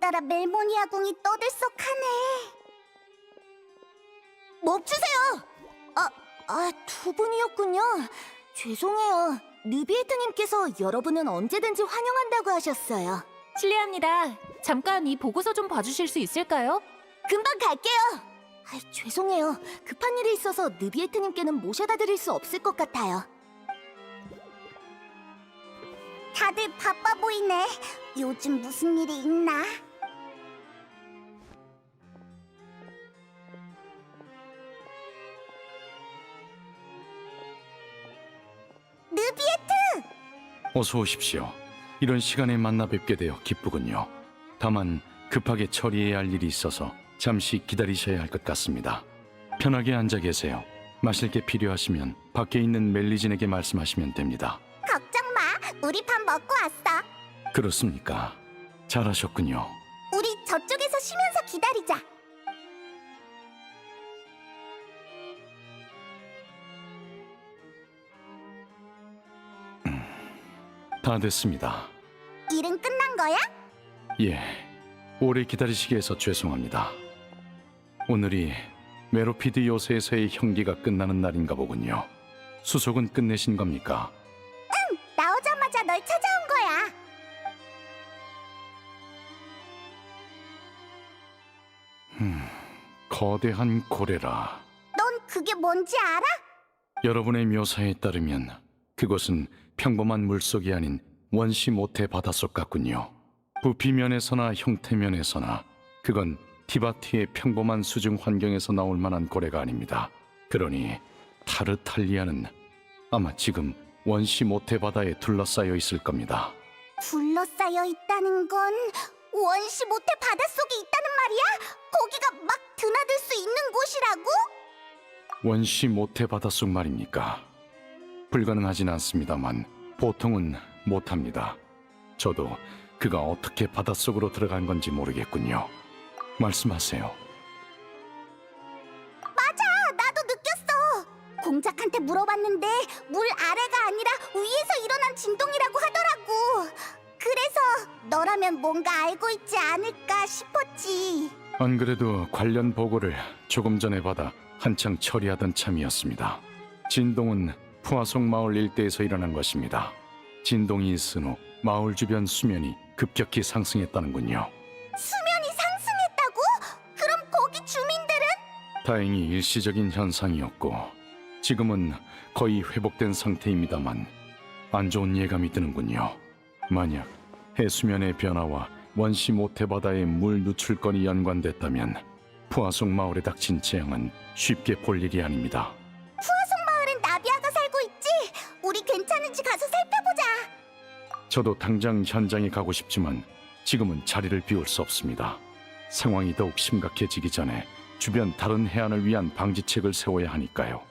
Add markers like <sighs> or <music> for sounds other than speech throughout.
오늘따라 멜모니아 궁이 떠들썩하네. 멈추세요! 아, 아, 두 분이었군요. 죄송해요. 느비에트님께서 여러분은 언제든지 환영한다고 하셨어요. 실례합니다. 잠깐 이 보고서 좀 봐주실 수 있을까요? 금방 갈게요. 아, 죄송해요. 급한 일이 있어서 느비에트님께는 모셔다 드릴 수 없을 것 같아요. 다들 바빠 보이네. 요즘 무슨 일이 있나? 느비에트! 어서 오십시오. 이런 시간에 만나 뵙게 되어 기쁘군요. 다만 급하게 처리해야 할 일이 있어서 잠시 기다리셔야 할 것 같습니다. 편하게 앉아 계세요. 마실 게 필요하시면 밖에 있는 멜리진에게 말씀하시면 됩니다. 걱정 마. 우리 밥 먹고 왔어. 그렇습니까? 잘하셨군요. 우리 저쪽에서 쉬면서 기다리자. 다 됐습니다. 일은 끝난 거야? 예, 오래 기다리시게 해서 죄송합니다. 오늘이 메로피드 요새에서의 형기가 끝나는 날인가 보군요. 수속은 끝내신 겁니까? 나오자마자 널 찾아온 거야. 거대한 고래라. 넌 그게 뭔지 알아? 여러분의 묘사에 따르면 그곳은 평범한 물속이 아닌 원시 모태 바닷속 같군요. 부피면에서나 형태면에서나 그건 티바티의 평범한 수중 환경에서 나올 만한 고래가 아닙니다. 그러니 타르탈리아는 아마 지금 원시 모태 바다에 둘러싸여 있을 겁니다. 둘러싸여 있다는 건 원시 모태 바닷속에 있다는 말이야? 거기가 막 드나들 수 있는 곳이라고? 원시 모태 바닷속 말입니까? 불가능하진 않습니다만 보통은 못합니다. 저도 그가 어떻게 바닷속으로 들어간 건지 모르겠군요. 말씀하세요. 맞아, 나도 느꼈어. 공작한테 물어봤는데 물 아래가 아니라 위에서 일어난 진동이라고 하더라고. 그래서 너라면 뭔가 알고 있지 않을까 싶었지. 안 그래도 관련 보고를 조금 전에 받아 한창 처리하던 참이었습니다. 진동은 푸아송 마을 일대에서 일어난 것입니다. 진동이 있은 후 마을 주변 수면이 급격히 상승했다는군요. 수면이 상승했다고? 그럼 거기 주민들은? 다행히 일시적인 현상이었고 지금은 거의 회복된 상태입니다만 안 좋은 예감이 드는군요. 만약 해수면의 변화와 원시 모태바다의 물 누출권이 연관됐다면 푸아송 마을에 닥친 재앙은 쉽게 볼 일이 아닙니다. 저도 당장 현장에 가고 싶지만 지금은 자리를 비울 수 없습니다. 상황이 더욱 심각해지기 전에 주변 다른 해안을 위한 방지책을 세워야 하니까요.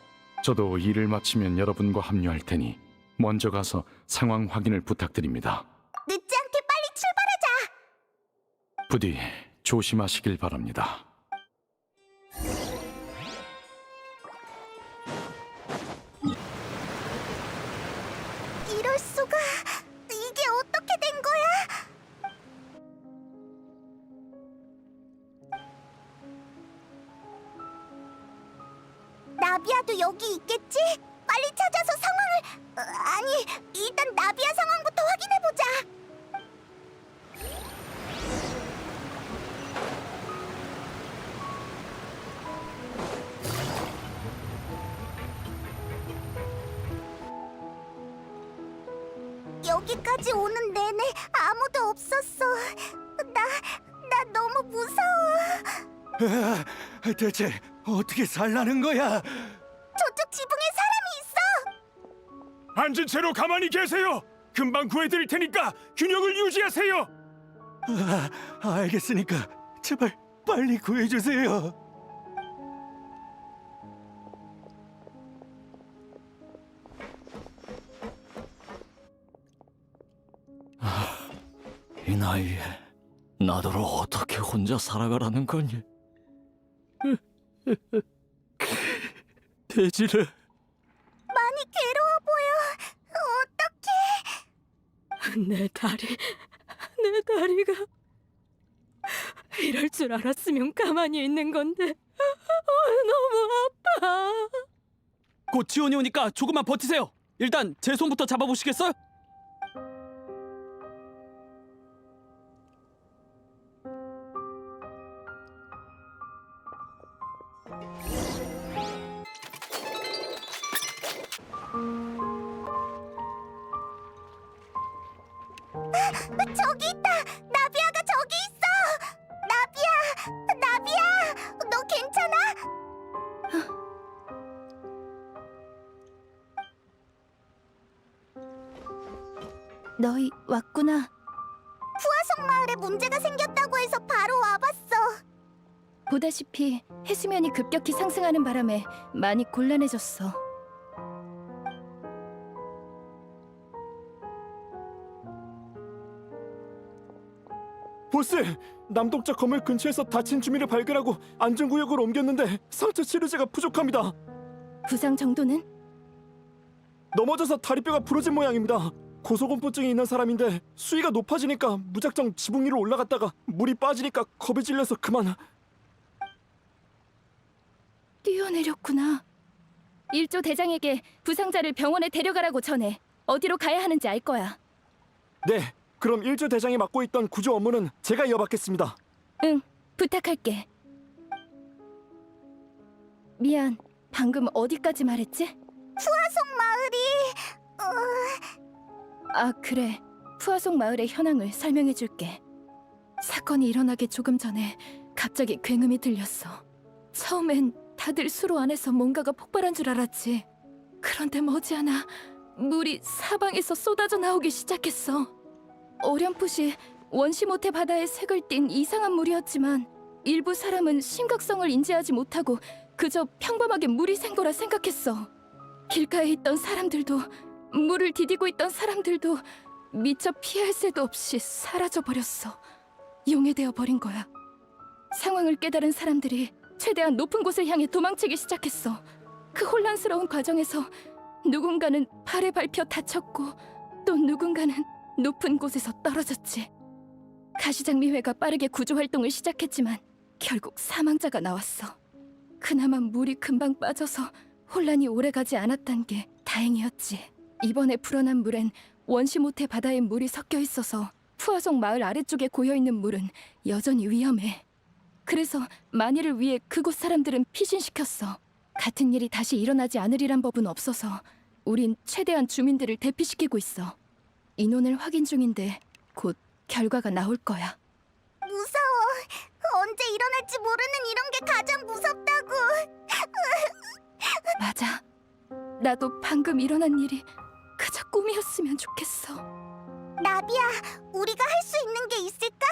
저도 일을 마치면 여러분과 합류할 테니 먼저 가서 상황 확인을 부탁드립니다. 늦지 않게 빨리 출발하자. 부디 조심하시길 바랍니다. 나비아도 여기 있겠지? 빨리 찾아서 상황을 어, 아니 일단 나비아 상황부터 확인해 보자. 여기까지 오는 내내 아무도 없었어. 나, 나 너무 무서워. 아, <laughs> 대체 어떻게 살라는 거야? 저쪽 지붕에 사람이 있어. 앉은 채로 가만히 계세요. 금방 구해드릴 테니까 균형을 유지하세요. 아, 알겠으니까 제발 빨리 구해주세요. 이 나이에 나더러 어떻게 혼자 살아가라는 거니? <laughs> 돼지를 많이 괴로워 보여. 어떡해. 내 다리, 내 다리가 이럴 줄 알았으면 가만히 있는 건데 너무 아파. 곧 지원이 오니까 조금만 버티세요. 일단 제 손부터 잡아보시겠어요? 너희 왔구나. 후아성 마을에 문제가 생겼다고 해서 바로 와봤어. 보다시피 해수면이 급격히 상승하는 바람에 많이 곤란해졌어. 보스, 남독자 건물 근처에서 다친 주민을 발견하고 안전구역으로 옮겼는데 상처 치료제가 부족합니다. 부상 정도는 넘어져서 다리뼈가 부러진 모양입니다. 고소공포증이 있는 사람인데 수위가 높아지니까 무작정 지붕 위로 올라갔다가 물이 빠지니까 겁에 질려서 그만. 뛰어내렸구나. 일조 대장에게 부상자를 병원에 데려가라고 전해. 어디로 가야 하는지 알 거야. 네, 그럼 일조 대장이 맡고 있던 구조 업무는 제가 이어받겠습니다. 응, 부탁할게. 미안, 방금 어디까지 말했지? 후아성 마을이... 어... 아, 그래. 푸아송 마을의 현황을 설명해 줄게. 사건이 일어나기 조금 전에 갑자기 굉음이 들렸어. 처음엔 다들 수로 안에서 뭔가가 폭발한 줄 알았지. 그런데 머지않아 물이 사방에서 쏟아져 나오기 시작했어. 어렴풋이 원시 모태 바다의 색을 띤 이상한 물이었지만 일부 사람은 심각성을 인지하지 못하고 그저 평범하게 물이 샌 거라 생각했어. 길가에 있던 사람들도 물을 디디고 있던 사람들도 미처 피할 새도 없이 사라져 버렸어. 용해되어 버린 거야. 상황을 깨달은 사람들이 최대한 높은 곳을 향해 도망치기 시작했어. 그 혼란스러운 과정에서 누군가는 팔에 밟혀 다쳤고 또 누군가는 높은 곳에서 떨어졌지. 가시장미회가 빠르게 구조 활동을 시작했지만 결국 사망자가 나왔어. 그나마 물이 금방 빠져서 혼란이 오래가지 않았단 게 다행이었지. 이번에 불어난 물엔 원시 모태 바다의 물이 섞여 있어서 푸아송 마을 아래쪽에 고여 있는 물은 여전히 위험해. 그래서 만일을 위해 그곳 사람들은 피신시켰어. 같은 일이 다시 일어나지 않으리란 법은 없어서 우린 최대한 주민들을 대피시키고 있어. 인원을 확인 중인데 곧 결과가 나올 거야. 무서워. 언제 일어날지 모르는 이런 게 가장 무섭다고. 맞아. 나도 방금 일어난 일이 그저 꿈이었으면 좋겠어. 나비야, 우리가 할 수 있는 게 있을까?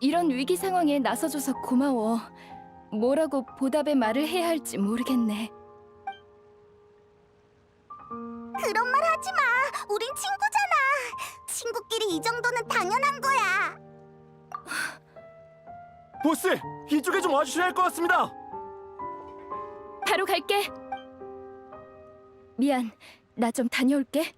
이런 위기 상황에 나서줘서 고마워. 뭐라고 보답의 말을 해야 할지 모르겠네. 그런 말 하지 마. 우린 친구잖아. 친구끼리 이 정도는 당연한 거야. <sighs> 보스, 이쪽에 좀 와주셔야 할 것 같습니다. 바로 갈게. 미안, 나 좀 다녀올게.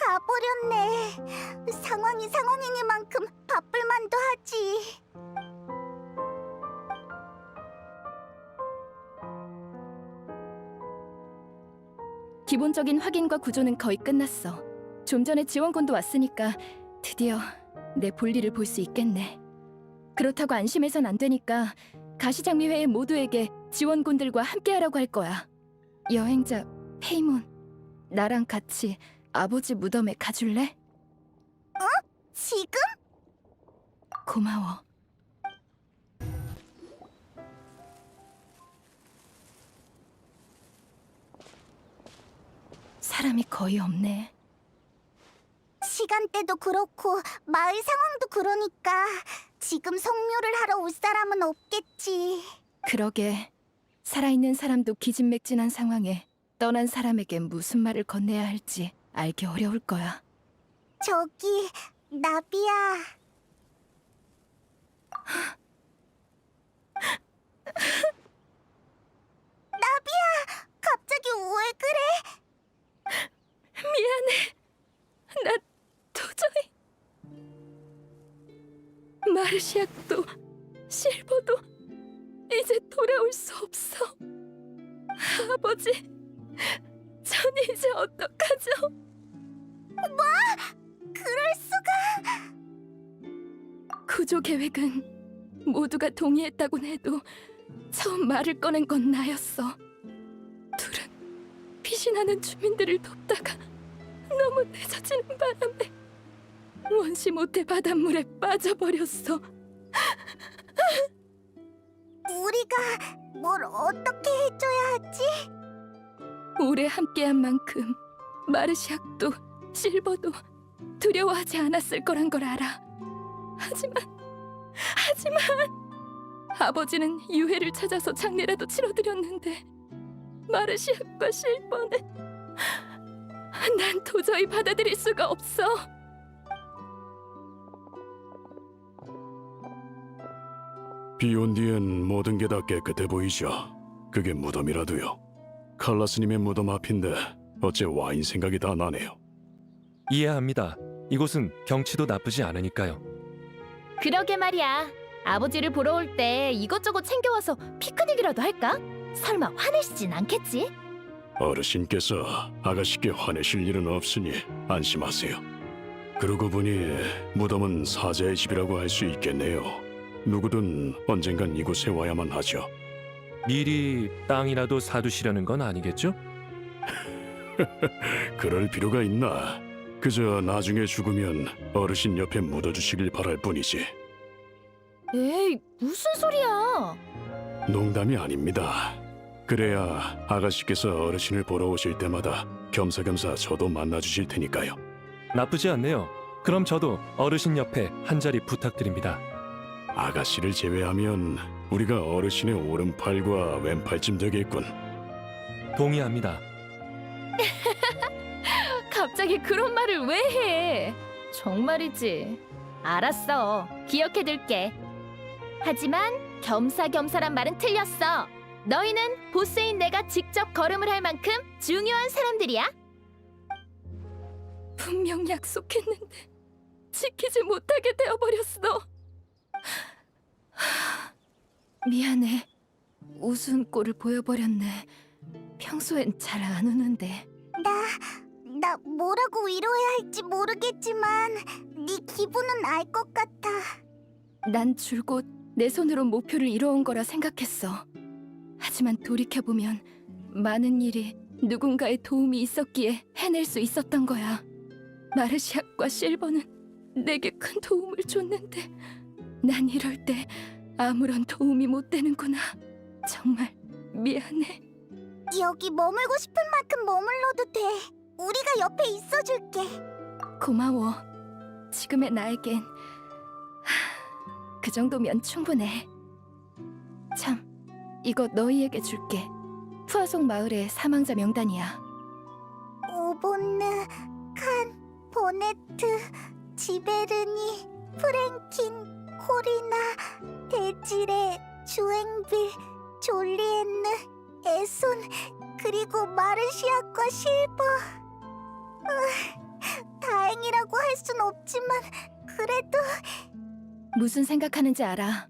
가버렸네. 상황이 상황이니만큼 바쁠 만도 하지. 기본적인 확인과 구조는 거의 끝났어. 좀 전에 지원군도 왔으니까 드디어 내 볼일을 볼 수 있겠네. 그렇다고 안심해선 안 되니까 가시장미회의 모두에게 지원군들과 함께하라고 할 거야. 여행자 페이몬, 나랑 같이 아버지 무덤에 가줄래? 지금? 고마워. 사람이 거의 없네. 시간대도 그렇고 마을 상황도 그러니까 지금 성묘를 하러 올 사람은 없겠지. 그러게 살아있는 사람도 기진맥진한 상황에 떠난 사람에게 무슨 말을 건네야 할지 알기 어려울 거야. 저기 나비야. <laughs> 마르시아도 실버도 이제 돌아올 수 없어. 아버지, 전 이제 어떡하죠? 그럴 수가. 구조 계획은 모두가 동의했다곤 해도 처음 말을 꺼낸 건 나였어. 둘은 피신하는 주민들을 돕다가 너무 늦어지는 바람에 원시 모태 바닷물에 빠져버렸어. 우리가 뭘 어떻게 해줘야 하지? 오래 함께한 만큼 마르시악도 실버도 두려워하지 않았을 거란 걸 알아. 하지만 하지만 아버지는 유해를 찾아서 장례라도 치러드렸는데 마르시악과 실버는 난 도저히 받아들일 수가 없어. 비온 뒤엔 모든 게 다 깨끗해 보이죠. 그게 무덤이라도요. 칼라스님의 무덤 앞인데 어째 와인 생각이 다 나네요. 이해합니다. 이곳은 경치도 나쁘지 않으니까요. 그러게 말이야. 아버지를 보러 올 때 이것저것 챙겨와서 피크닉이라도 할까? 설마 화내시진 않겠지? 어르신께서 아가씨께 화내실 일은 없으니 안심하세요. 그러고 보니 무덤은 사자의 집이라고 할 수 있겠네요. 누구든 언젠간 이곳에 와야만 하죠. 미리 땅이라도 사두시려는 건 아니겠죠? <laughs> 그럴 필요가 있나? 그저 나중에 죽으면 어르신 옆에 묻어주시길 바랄 뿐이지. 에이, 무슨 소리야? 농담이 아닙니다. 그래야 아가씨께서 어르신을 보러 오실 때마다 겸사겸사 저도 만나주실 테니까요. 나쁘지 않네요. 그럼 저도 어르신 옆에 한 자리 부탁드립니다. 아가씨를 제외하면 우리가 어르신의 오른팔과 왼팔쯤 되겠군. 동의합니다. <laughs> 갑자기 그런 말을 왜 해? 정말이지. 알았어. 기억해둘게. 하지만 겸사겸사란 말은 틀렸어. 너희는 보스인 내가 직접 걸음을 할 만큼 중요한 사람들이야. 분명 약속했는데 지키지 못하게 되어버렸어. 미안해. 우스운 꼴을 보여버렸네. 평소엔 잘 안 우는데. 나, 나 뭐라고 위로해야 할지 모르겠지만 네 기분은 알 것 같아. 난 줄곧 내 손으로 목표를 이뤄온 거라 생각했어. 하지만 돌이켜보면 많은 일이 누군가의 도움이 있었기에 해낼 수 있었던 거야. 마르시악과 실버는 내게 큰 도움을 줬는데 난 이럴 때 아무런 도움이 못 되는구나. 정말 미안해. 여기 머물고 싶은 만큼 머물러도 돼. 우리가 옆에 있어줄게. 고마워. 지금의 나에겐 하, 그 정도면 충분해. 참, 이거 너희에게 줄게. 푸아송 마을의 사망자 명단이야. 오본느, 칸, 보네트, 지베르니, 프랭킨, 코리나, 데지레, 주앵빌, 졸리엔느, 에손, 그리고 마르시아과 실버. 으, 다행이라고 할 순 없지만 그래도 무슨 생각하는지 알아.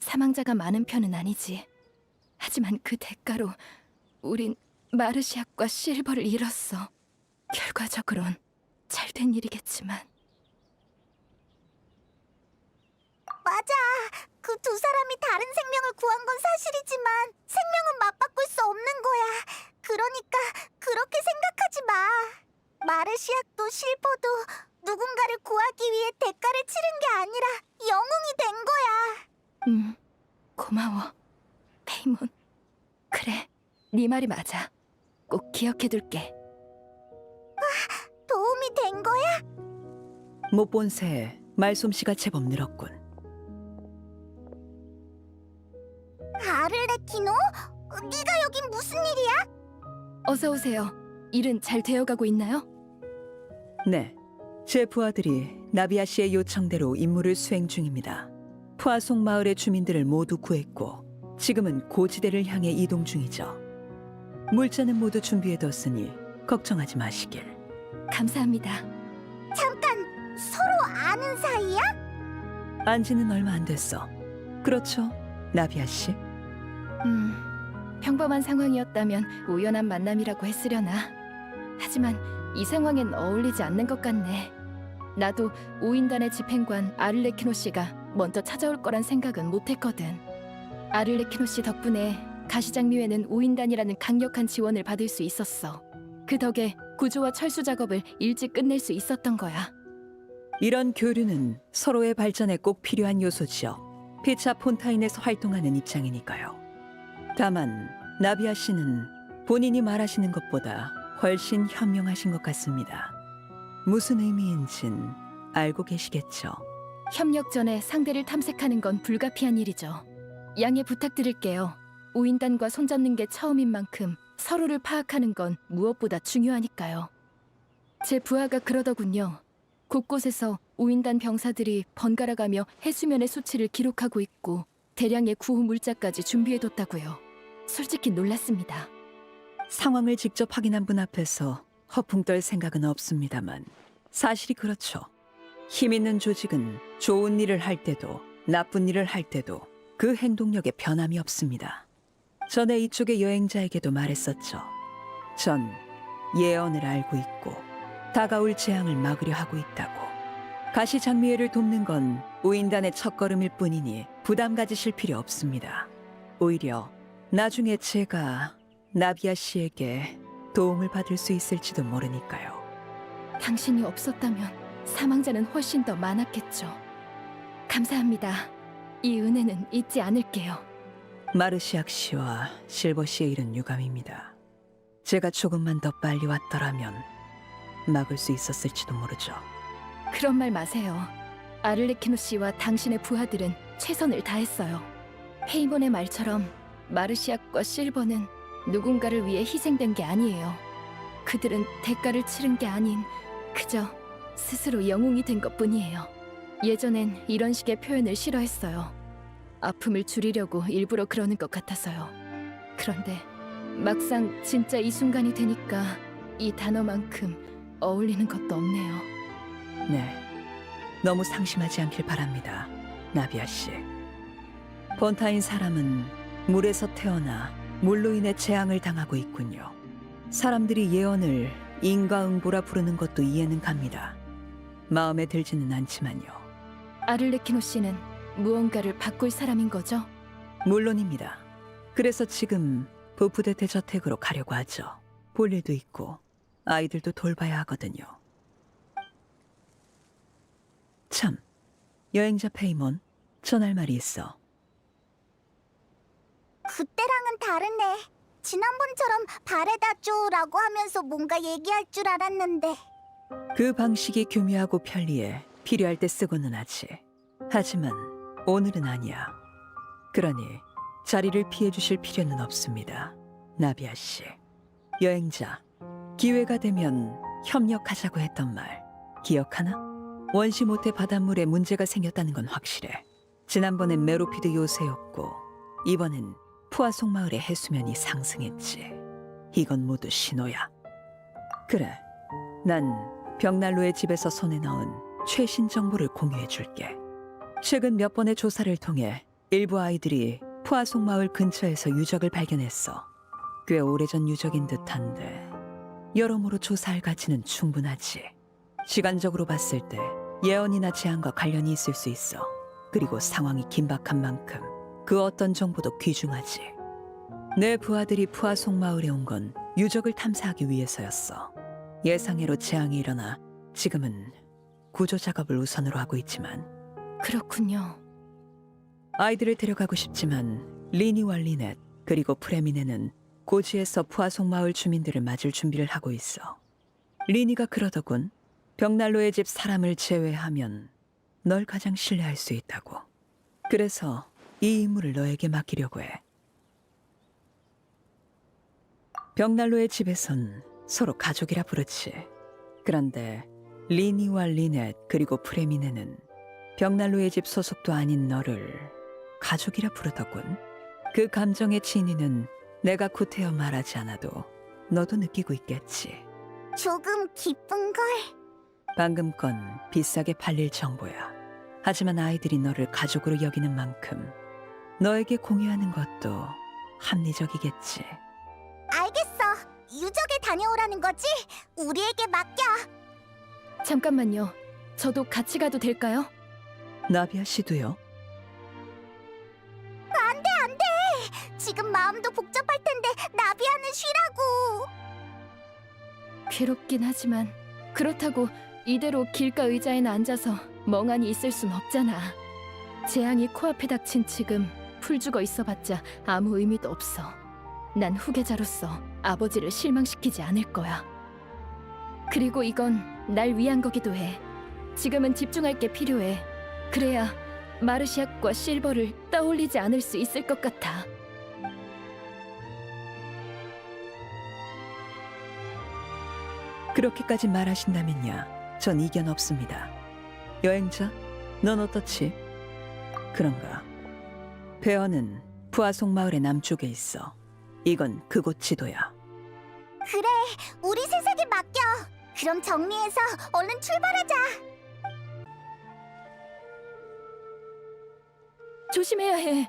사망자가 많은 편은 아니지. 하지만 그 대가로 우린 마르시악과 실버를 잃었어. 결과적으론 잘된 일이겠지만 맞아. 그 두 사람이 다른 생명을 구한 건 사실이지만 생명은 맞바꿀 수 없는 거야. 그러니까 그렇게 생각하지 마. 마르시아도 실버도 누군가를 구하기 위해 대가를 치른 게 아니라 영웅이 된 거야. 음, 고마워. 페이몬. 그래, 네 말이 맞아. 꼭 기억해둘게. 도움이 된 거야? 못 본 새에 말솜씨가 제법 늘었군. 네가 여긴 무슨 일이야? 어서 오세요. 일은 잘 되어가고 있나요? 네, 제 부하들이 나비아 씨의 요청대로 임무를 수행 중입니다. 푸아송 마을의 주민들을 모두 구했고 지금은 고지대를 향해 이동 중이죠. 물자는 모두 준비해뒀으니 걱정하지 마시길. 감사합니다. 잠깐 서로 아는 사이야? 안지는 얼마 안 됐어. 그렇죠, 나비아 씨? 음, 평범한 상황이었다면 우연한 만남이라고 했으려나. 하지만 이 상황엔 어울리지 않는 것 같네. 나도 오인단의 집행관 아를레키노 씨가 먼저 찾아올 거란 생각은 못했거든. 아를레키노 씨 덕분에 가시장미회는 오인단이라는 강력한 지원을 받을 수 있었어. 그 덕에 구조와 철수 작업을 일찍 끝낼 수 있었던 거야. 이런 교류는 서로의 발전에 꼭 필요한 요소지요. 피차 폰타인에서 활동하는 입장이니까요. 다만 나비아 씨는 본인이 말하시는 것보다 훨씬 현명하신 것 같습니다. 무슨 의미인진 알고 계시겠죠. 협력 전에 상대를 탐색하는 건 불가피한 일이죠. 양해 부탁드릴게요. 오인단과 손잡는 게 처음인 만큼 서로를 파악하는 건 무엇보다 중요하니까요. 제 부하가 그러더군요. 곳곳에서 오인단 병사들이 번갈아가며 해수면의 수치를 기록하고 있고 대량의 구호 물자까지 준비해뒀다고요. 솔직히 놀랐습니다. 상황을 직접 확인한 분 앞에서 허풍 떨 생각은 없습니다만 사실이 그렇죠. 힘 있는 조직은 좋은 일을 할 때도 나쁜 일을 할 때도 그 행동력에 변함이 없습니다. 전에 이쪽의 여행자에게도 말했었죠. 전 예언을 알고 있고 다가올 재앙을 막으려 하고 있다고. 가시 장미회를 돕는 건 우인단의 첫걸음일 뿐이니 부담 가지실 필요 없습니다. 오히려 나중에 제가 나비아 씨에게 도움을 받을 수 있을지도 모르니까요. 당신이 없었다면 사망자는 훨씬 더 많았겠죠. 감사합니다. 이 은혜는 잊지 않을게요. 마르시악 씨와 실버 씨의 일은 유감입니다. 제가 조금만 더 빨리 왔더라면 막을 수 있었을지도 모르죠. 그런 말 마세요. 아를레키노 씨와 당신의 부하들은 최선을 다했어요. 헤이본의 말처럼 마르시악과 실버는 누군가를 위해 희생된 게 아니에요. 그들은 대가를 치른 게 아닌 그저 스스로 영웅이 된 것뿐이에요. 예전엔 이런 식의 표현을 싫어했어요. 아픔을 줄이려고 일부러 그러는 것 같아서요. 그런데 막상 진짜 이 순간이 되니까 이 단어만큼 어울리는 것도 없네요. 네. 너무 상심하지 않길 바랍니다. 나비아 씨. 본타인 사람은 물에서 태어나 물로 인해 재앙을 당하고 있군요. 사람들이 예언을 인과응보라 부르는 것도 이해는 갑니다. 마음에 들지는 않지만요. 아를레키노 씨는 무언가를 바꿀 사람인 거죠? 물론입니다. 그래서 지금 부부대대 저택으로 가려고 하죠. 볼 일도 있고 아이들도 돌봐야 하거든요. 참, 여행자 페이몬, 전할 말이 있어. 그때랑은 다르네. 지난번처럼 바래다 줘라고 하면서 뭔가 얘기할 줄 알았는데. 그 방식이 교묘하고 편리해 필요할 때 쓰고는 하지. 하지만 오늘은 아니야. 그러니 자리를 피해 주실 필요는 없습니다. 나비아 씨. 여행자, 기회가 되면 협력하자고 했던 말 기억하나? 원시 모태 바닷물에 문제가 생겼다는 건 확실해. 지난번엔 메로피드 요새였고 이번엔 푸아송 마을의 해수면이 상승했지. 이건 모두 신호야. 그래, 난 벽난로의 집에서 손에 넣은 최신 정보를 공유해 줄게. 최근 몇 번의 조사를 통해 일부 아이들이 푸아송 마을 근처에서 유적을 발견했어. 꽤 오래전 유적인 듯한데 여러모로 조사할 가치는 충분하지. 시간적으로 봤을 때 예언이나 재앙과 관련이 있을 수 있어. 그리고 상황이 긴박한 만큼 그 어떤 정보도 귀중하지. 내 부하들이 푸아송 마을에 온 건 유적을 탐사하기 위해서였어. 예상외로 재앙이 일어나 지금은 구조 작업을 우선으로 하고 있지만 그렇군요. 아이들을 데려가고 싶지만 리니와 리넷 그리고 프레미네는 고지에서 푸아송 마을 주민들을 맞을 준비를 하고 있어. 리니가 그러더군. 벽난로의 집 사람을 제외하면 널 가장 신뢰할 수 있다고. 그래서 이 임무를 너에게 맡기려고 해. 벽난로의 집에선 서로 가족이라 부르지. 그런데 리니와 리넷 그리고 프레미네는 벽난로의 집 소속도 아닌 너를 가족이라 부르더군. 그 감정의 진위는 내가 구태여 말하지 않아도 너도 느끼고 있겠지. 조금 기쁜 걸. 방금 건 비싸게 팔릴 정보야. 하지만 아이들이 너를 가족으로 여기는 만큼 너에게 공유하는 것도 합리적이겠지. 알겠어. 유적에 다녀오라는 거지? 우리에게 맡겨. 잠깐만요. 저도 같이 가도 될까요? 나비아 씨도요? 안 돼, 안 돼. 지금 마음도 복잡할 텐데 나비아는 쉬라고. 괴롭긴 하지만 그렇다고 이대로 길가 의자에나 앉아서 멍하니 있을 순 없잖아. 재앙이 코앞에 닥친 지금 풀 죽어 있어봤자 아무 의미도 없어. 난 후계자로서 아버지를 실망시키지 않을 거야. 그리고 이건 날 위한 거기도 해. 지금은 집중할 게 필요해. 그래야 마르시악과 실버를 떠올리지 않을 수 있을 것 같아. 그렇게까지 말하신다면야 전 이견 없습니다. 여행자, 넌 어떻지? 그런가? 배어는 부하송 마을의 남쪽에 있어. 이건 그곳 지도야. 그래, 우리 세상에 맡겨. 그럼 정리해서 얼른 출발하자. 조심해야 해.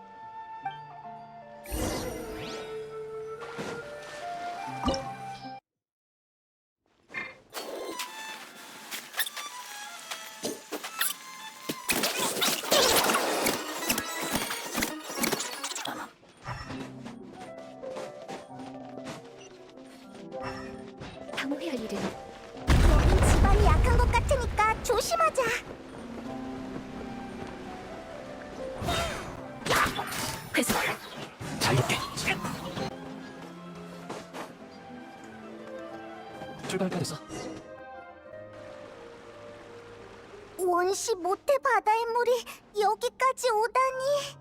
여기까지 오다니.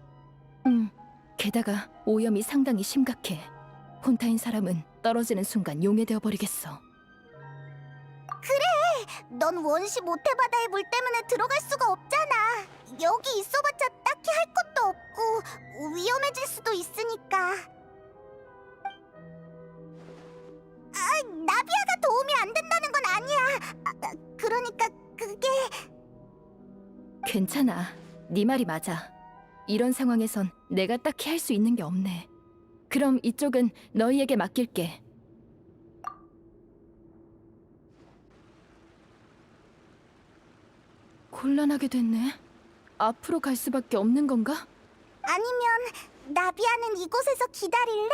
음, 게다가 오염이 상당히 심각해. 혼타인 사람은 떨어지는 순간 용해 되어 버리겠어. 넌 원시 모태 바다의 물 때문에 들어갈 수가 없잖아. 여기 있어봤자 딱히 할 것도 없고 위험해질 수도 있으니까. 아, 나비아가 도움이 안 된다는 건 아니야. 아, 아, 그러니까 그게 괜찮아. 네 말이 맞아. 이런 상황에선 내가 딱히 할 수 있는 게 없네. 그럼 이쪽은 너희에게 맡길게. 곤란하게 됐네. 앞으로 갈 수밖에 없는 건가? 아니면 나비아는 이곳에서 기다릴래?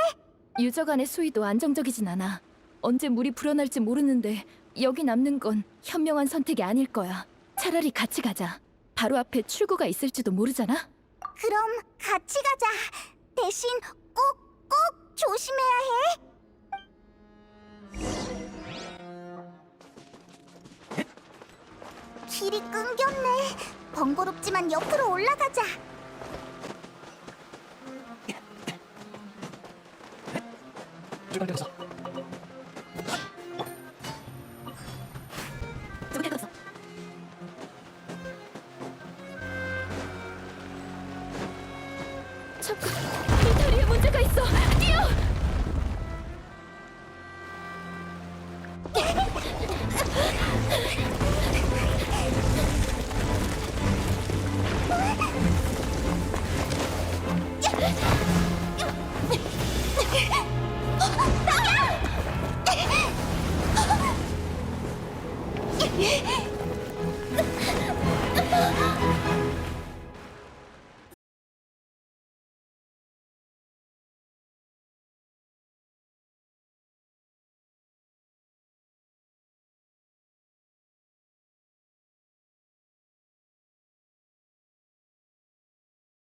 유저 간의 수위도 안정적이진 않아. 언제 물이 불어날지 모르는데 여기 남는 건 현명한 선택이 아닐 거야. 차라리 같이 가자. 바로 앞에 출구가 있을지도 모르잖아. 그럼 같이 가자. 대신 꼭 꼭 조심해야 해. 길이 끊겼네. 번거롭지만 옆으로 올라가자. 출발가 잠깐, 이 다리에 문제가 있어.